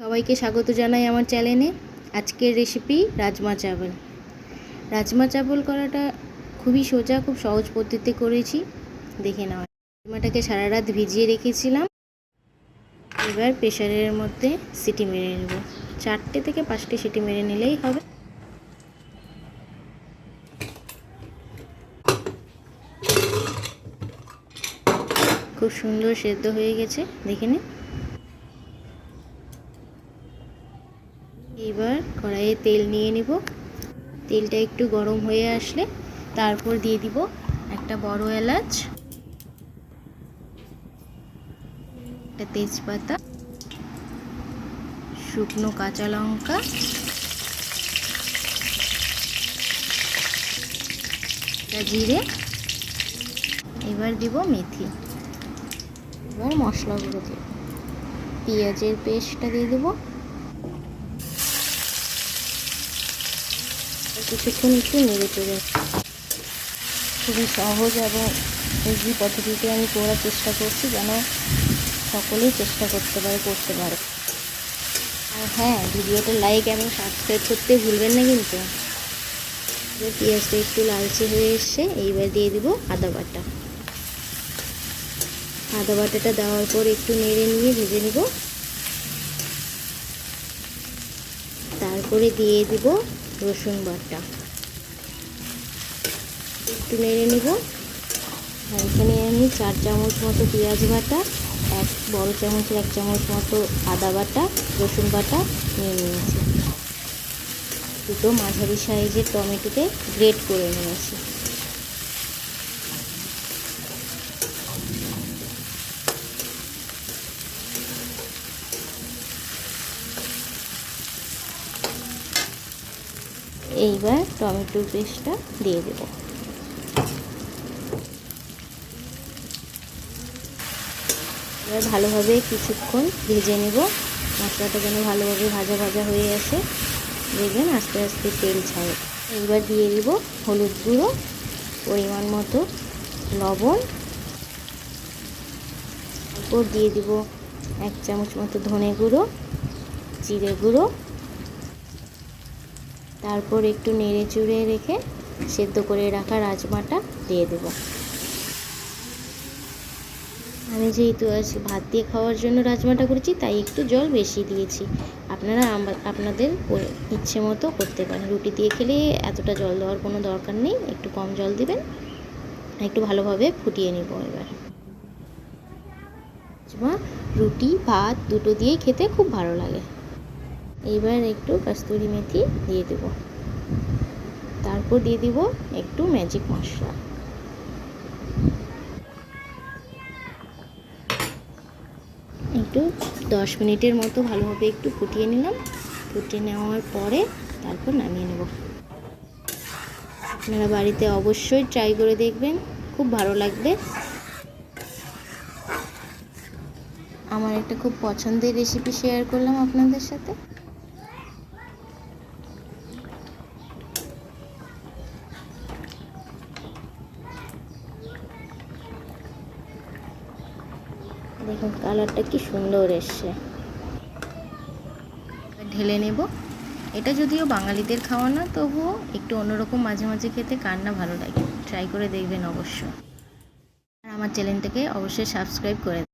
সবাইকে স্বাগত জানাই আমার চ্যানেলে। আজকের রেসিপি রাজমা চাবল। রাজমা চাবল করাটা খুবই সোজা, খুব সহজ পদ্ধতিতে করেছি। দেখে নেওয়া রাজমাটাকে সারা রাত ভিজিয়ে রেখেছিলাম। এবার প্রেশারের মধ্যে সিটি মেরে নেব। চারটে থেকে পাঁচটে সিটি মেরে নিলেই হবে। খুব সুন্দর সেদ্ধ হয়ে গেছে। দেখে নিন এবার কড়াইয়ে তেল নিয়ে নিব। তেলটা একটু গরম হয়ে আসলে তারপর দিয়ে দিব একটা বড় এলাচ, একটা তেজপাতা, শুকনো কাঁচা লঙ্কা, একটা জিরে, এবার দিব মেথি এবার মশলাগুলো দিব পেঁয়াজের পেস্টটা দিয়ে দেবো। কিছুক্ষণ একটু নেড়ে চড়ে। খুবই সহজ এবং ইজি পদ্ধতিতে আমি করার চেষ্টা করছি যেন সকলেই চেষ্টা করতে পারে করতে পারে। আর হ্যাঁ ভিডিওটা লাইক এবং সাবস্ক্রাইব করতে ভুলবেন না কিন্তু। পেঁয়াজটা একটু লালচে হয়ে এসছে, এইবার দিয়ে দিব আদা বাটা। আদা বাটাটা দেওয়ার পর একটু নেড়ে নিয়ে ভেজে নিব। তারপরে দিয়ে দিব রসুন বাটা। একটু নেড়ে নেব। আর এখানে আমি চার চামচ মতো পেঁয়াজ বাটা, এক বড় চামচের এক চামচ মতো আদা বাটা, রসুন বাটা নিয়ে নিয়েছি। দুটো মাঝারি সাইজের টমেটোকে গ্রেট করে নিয়েছি। এইবার টমেটো পেস্টটা দিয়ে দেব। এবার ভালোভাবে কিছুক্ষণ ভেজে নেব। মশলাটা যেন ভালোভাবে ভাজা ভাজা হয়ে আসে। দেখবেন আস্তে আস্তে তেল ছাড়ে। এইবার দিয়ে দিব হলুদ গুঁড়ো, পরিমাণ মতো লবণ। তারপর দিয়ে দিব এক চামচ মতো ধনে গুঁড়ো, জিরে গুঁড়ো। তারপর একটু নেড়ে চুড়ে রেখে সেদ্ধ করে রাখা রাজমাটা দিয়ে দেব। আমি যেহেতু আজ ভাত দিয়ে খাওয়ার জন্য রাজমাটা করেছি, তাই একটু জল বেশি দিয়েছি। আপনারা আপনাদের ইচ্ছে মতো করতে পারেন। রুটি দিয়ে খেলে এতটা জল দেওয়ার কোনো দরকার নেই। একটু কম জল দিবেন, একটু ভালোভাবে ফুটিয়ে নেব এবার। রাজমা, রুটি, ভাত দুটো দিয়েই খেতে খুব ভালো লাগে। এইবার একটু কস্তুরি মেথি দিয়ে দেব। তারপর দিয়ে দিব একটু ম্যাজিক মশলা। একটু দশ মিনিটের মতো ভালোভাবে একটু ফুটিয়ে নিলাম। ফুটিয়ে নেওয়ার পরে তারপর নামিয়ে নেব। আপনারা বাড়িতে অবশ্যই ট্রাই করে দেখবেন, খুব ভালো লাগবে। আমার একটা খুব পছন্দের রেসিপি শেয়ার করলাম আপনাদের সাথে। দেখুন, কালারটা কি সুন্দর এসছে। ঢেলে নেব। এটা যদিও বাঙালিদের খাওয়া না, তবুও একটু অন্যরকম মাঝে মাঝে খেতে কার না ভালো লাগে। ট্রাই করে দেখবেন অবশ্য। আর আমার চ্যানেলটাকে অবশ্যই সাবস্ক্রাইব করে